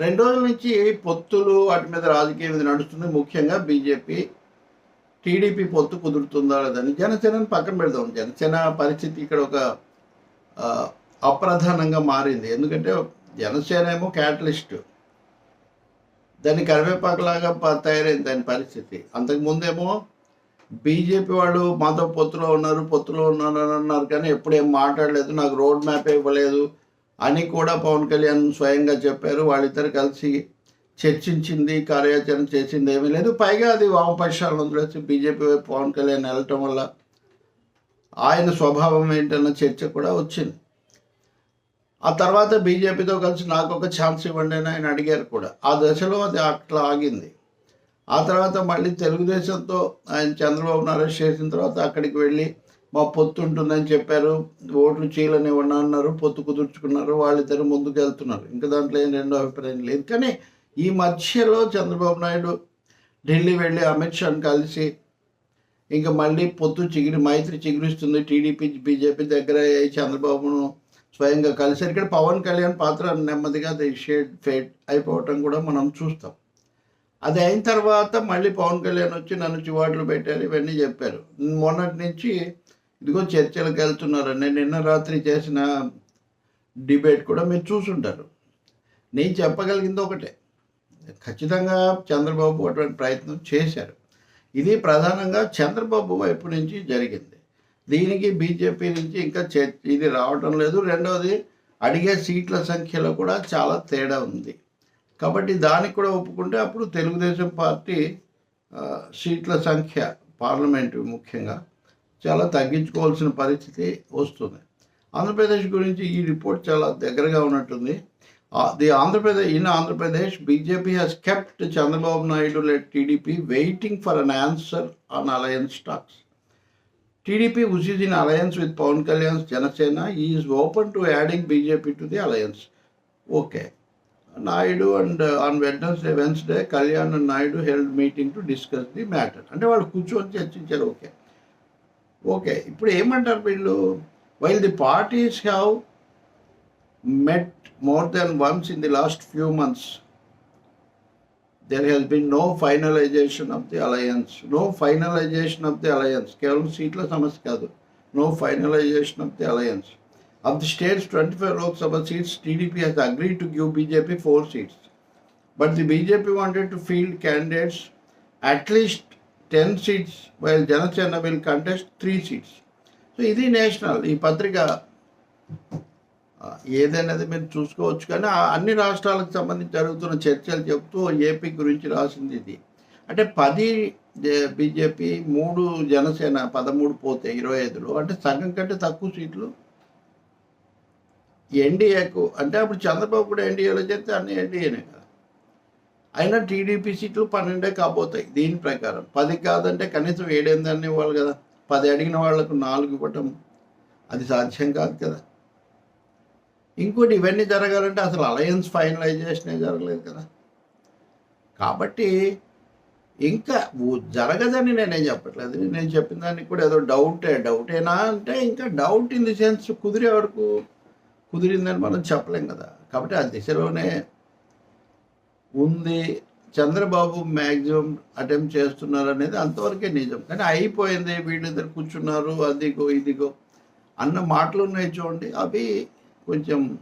రెండు రోజుల నుంచి పొత్తులు వాటి మీద రాజకీయం ఇది నడుస్తుంది. ముఖ్యంగా బీజేపీ టీడీపీ పొత్తు కుదురుతుందా లేదని జనసేనని పక్కన పెడదాం. జనసేన పరిస్థితి ఇక్కడ ఒక అప్రధానంగా మారింది. ఎందుకంటే జనసేన ఏమో క్యాటలిస్ట్. దాన్ని కరివేపాకులాగా తయారైంది దాని పరిస్థితి. అంతకుముందేమో బీజేపీ వాళ్ళు మాతో పొత్తులో ఉన్నారు పొత్తులో ఉన్నారు అని అన్నారు కానీ ఎప్పుడేం మాట్లాడలేదు. నాకు రోడ్ మ్యాప్ ఇవ్వలేదు. అని కూడా పవన్ కళ్యాణ్ స్వయంగా చెప్పారు. వాళ్ళిద్దరు కలిసి చర్చించింది కార్యాచరణ చేసింది ఏమీ లేదు. పైగా అది వామపక్షాలను వచ్చి బీజేపీ వైపు పవన్ కళ్యాణ్ వెళ్ళటం వల్ల ఆయన స్వభావం ఏంటన్న చర్చ కూడా వచ్చింది. ఆ తర్వాత బీజేపీతో కలిసి నాకు ఒక ఛాన్స్ ఇవ్వండి అని ఆయన అడిగారు కూడా. ఆ దశలో అది అట్లా ఆగింది. ఆ తర్వాత మళ్ళీ తెలుగుదేశంతో ఆయన చంద్రబాబు అరెస్ట్ చేసిన తర్వాత అక్కడికి వెళ్ళి మా పొత్తు ఉంటుందని చెప్పారు. ఓట్లు చీలనివ్వండి అన్నారు పొత్తు కుదుర్చుకున్నారు వాళ్ళిద్దరు ముందుకు వెళ్తున్నారు. ఇంకా దాంట్లో ఏం రెండో అభిప్రాయం లేదు. కానీ ఈ మధ్యలో చంద్రబాబు నాయుడు ఢిల్లీ వెళ్ళి అమిత్ షాను కలిసి ఇంకా మళ్ళీ పొత్తు చిగిరి మైత్రి చిగురిస్తుంది. టీడీపీ బీజేపీ దగ్గర అయ్యి చంద్రబాబును స్వయంగా కలిసారు ఇక్కడ పవన్ కళ్యాణ్ పాత్ర నెమ్మదిగా షేడ్ ఫేడ్ అయిపోవటం కూడా మనం చూస్తాం. అది అయిన తర్వాత మళ్ళీ పవన్ కళ్యాణ్ వచ్చి నన్ను చివాట్లు పెట్టారు ఇవన్నీ చెప్పారు. మొన్నటి నుంచి ఇదిగో చర్చలకు వెళ్తున్నారు నిన్న రాత్రి చేసిన డిబేట్ కూడా మీరు చూసుంటారు. నేను చెప్పగలిగింది ఒకటే. ఖచ్చితంగా చంద్రబాబు అటువంటి ప్రయత్నం చేశారు. ఇది ప్రధానంగా చంద్రబాబు వైపు నుంచి జరిగింది. దీనికి బీజేపీ నుంచి ఇంకా ఇది రావటం లేదు. రెండవది అడిగే సీట్ల సంఖ్యలో కూడా చాలా తేడా ఉంది. కాబట్టి దానికి కూడా ఒప్పుకుంటే అప్పుడు తెలుగుదేశం పార్టీ సీట్ల సంఖ్య పార్లమెంటు ముఖ్యంగా చాలా తగ్గించుకోవాల్సిన పరిస్థితి వస్తుంది. ఆంధ్రప్రదేశ్ గురించి ఈ రిపోర్ట్ చాలా దగ్గరగా ఉన్నట్టుంది. The Andhra Pradesh in Andhra Pradesh BJP has kept Chandrababu Naidu let TDP waiting for an answer on alliance talks TDP is in alliance with Pawan Kalyan Janasena is open to adding BJP to the alliance okay Naidu and on Wednesday Wednesday Kalyan and Naidu held meeting to discuss the matter అంటే వాళ్ళు కూర్చొని చర్చించారు. Okay okay ఇప్పుడు ఏమంటారు వీళ్ళు? While the parties have met more than once in the last few months there has been no finalisation of the alliance no finalisation of the alliance కేవలం సీట్ల సమస్య కాదు. No finalisation of the alliance of the states twenty five Lok Sabha seats TDP has agree to give BJP four seats but the BJP wanted to field candidates at least ten seats while Janasena will contest three seats so ఇది national ఈ పత్రిక ఆ, ఏదైనది మీరు చూసుకోవచ్చు. కానీ ఆ అన్ని రాష్ట్రాలకు సంబంధించి జరుగుతున్న చర్చలు చెప్తూ ఏపీ గురించి రాసింది ఇది. అంటే పది బీజేపీ మూడు జనసేన పదమూడు పోతే ఇరవై ఐదులో అంటే సగం కంటే తక్కువ సీట్లు. ఎన్డీఏకు అంటే అప్పుడు చంద్రబాబు కూడా ఎన్డీఏలో చేస్తే అన్ని ఎన్డీఏనే కదా. అయినా టీడీపీ సీట్లు పన్నెండే కాబోతాయి దీని ప్రకారం. పది కాదంటే కనీసం ఏడెనిమిది ఇవ్వాలి కదా. పది అడిగిన వాళ్ళకు నాలుగు ఇవ్వటం అది సాధ్యం కాదు కదా. ఇంకోటి ఇవన్నీ జరగాలంటే అసలు అలయన్స్ ఫైనలైజేషనే జరగలేదు కదా. కాబట్టి ఇంకా జరగదని నేనేం చెప్పట్లేదు. నేను చెప్పిన దానికి కూడా ఏదో డౌటే డౌటేనా అంటే ఇంకా డౌట్ ఇన్ ది సెన్స్ కుదిరే వరకు కుదిరిందని మనం చెప్పలేం కదా. కాబట్టి ఆ దిశలోనే ఉంది. చంద్రబాబు మ్యాక్సిమం అటెంప్ట్ చేస్తున్నారు అనేది అంతవరకే నిజం. కానీ అయిపోయింది. వీళ్ళిద్దరు కూర్చున్నారు. అదిగో ఇదిగో అన్న మాటలు ఉన్నాయి చూడండి. అవి కొంచెం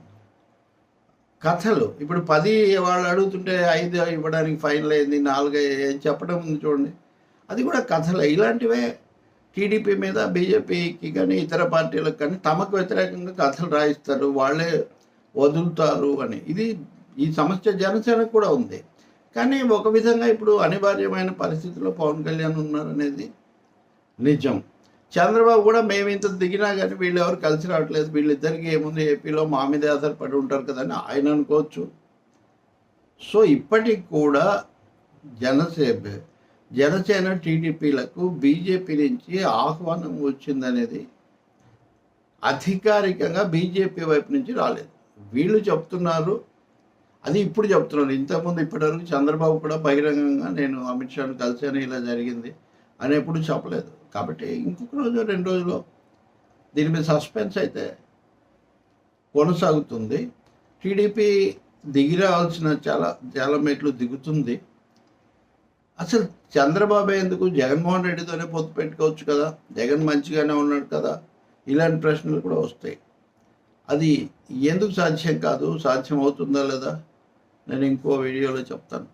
కథలు. ఇప్పుడు పది వాళ్ళు అడుగుతుంటే ఐదు ఇవ్వడానికి ఫైనల్ అయింది. నాలుగు అయ్యాయి చెప్పడం ఉంది చూడండి. అది కూడా కథలే. ఇలాంటివే టీడీపీ మీద బీజేపీకి కానీ ఇతర పార్టీలకు కానీ తమకు వ్యతిరేకంగా కథలు రాయిస్తారు. వాళ్ళే వదులుతారు అని. ఇది ఈ సమస్య జనసేనకు కూడా ఉంది. కానీ ఒక విధంగా ఇప్పుడు అనివార్యమైన పరిస్థితిలో పవన్ కళ్యాణ్ ఉన్నారనేది నిజం. చంద్రబాబు కూడా మేము ఇంత దిగినా కానీ వీళ్ళు ఎవరు కలిసి రావట్లేదు. వీళ్ళిద్దరికి ఏముంది? ఏపీలో మా మీదే ఆధారపడి ఉంటారు కదని ఆయన అనుకోవచ్చు. సో ఇప్పటికి కూడా జనసేన జనసేన టీడీపీలకు బీజేపీ నుంచి ఆహ్వానం వచ్చిందనేది అధికారికంగా బీజేపీ వైపు నుంచి రాలేదు. వీళ్ళు చెప్తున్నారు అది ఇప్పుడు చెప్తున్నాను. ఇంతకుముందు ఇప్పటివరకు చంద్రబాబు కూడా బహిరంగంగా నేను అమిత్ షాను కలిసాను ఇలా జరిగింది అని ఎప్పుడు చెప్పలేదు. కాబట్టి ఇంకొక రోజు రెండు రోజులు దీని మీద సస్పెన్స్ అయితే కొనసాగుతుంది. టీడీపీ దిగిరావాల్సిన చాలా చాలా మెట్లు దిగుతుంది. అసలు చంద్రబాబు ఎందుకు జగన్మోహన్ రెడ్డితోనే పొత్తు పెట్టుకోవచ్చు కదా? జగన్ మంచిగానే ఉన్నాడు కదా? ఇలాంటి ప్రశ్నలు కూడా వస్తాయి. అది ఎందుకు సాధ్యం కాదు? సాధ్యం అవుతుందా లేదా? నేను ఇంకో వీడియోలో చెప్తాను.